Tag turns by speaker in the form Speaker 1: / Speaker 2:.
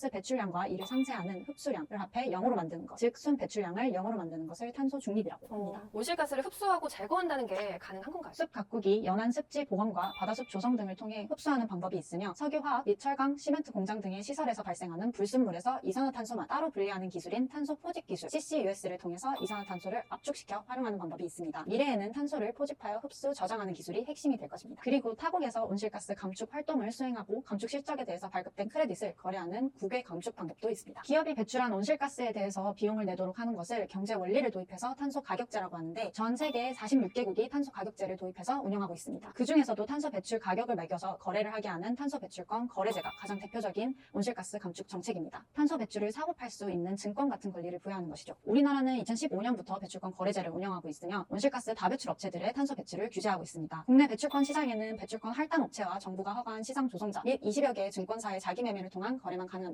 Speaker 1: 온실가스 배출량과 이를 상쇄하는 흡수량을 합해 0으로 만드는 것, 즉 순 배출량을 0으로 만드는 것을 탄소 중립이라고 합니다.
Speaker 2: 어, 온실가스를 흡수하고 제거한다는 게 가능한 건가요?
Speaker 1: 숲 가꾸기, 연안 습지 보건과 바다숲 조성 등을 통해 흡수하는 방법이 있으며 석유화학 및 철강, 시멘트 공장 등의 시설에서 발생하는 불순물에서 이산화탄소만 따로 분리하는 기술인 탄소 포집 기술 CCUS를 통해서 이산화탄소를 압축시켜 활용하는 방법이 있습니다. 미래에는 탄소를 포집하여 흡수, 저장하는 기술이 핵심이 될 것입니다. 그리고 타국에서 온실가스 감축 활동을 수행하고 감축 실적에 대해서 발급된 크레딧을 거래하는 국외 감축 방법도 있습니다. 기업이 배출한 온실가스에 대해서 비용을 내도록 하는 것을 경제 원리를 도입해서 탄소 가격제라고 하는데 전 세계 46개국이 탄소 가격제를 도입해서 운영하고 있습니다. 그 중에서도 탄소 배출 가격을 매겨서 거래를 하게 하는 탄소 배출권 거래제가 가장 대표적인 온실가스 감축 정책입니다. 탄소 배출을 사고 팔 수 있는 증권 같은 권리를 부여하는 것이죠. 우리나라는 2015년부터 배출권 거래제를 운영하고 있으며 온실가스 다배출 업체들의 탄소 배출을 규제하고 있습니다. 국내 배출권 시장에는 배출권 할당 업체와 정부가 허가한 시장 조성자 및 20여 개의 증권사의 자기 매매를 통한 거래만 가능합니다.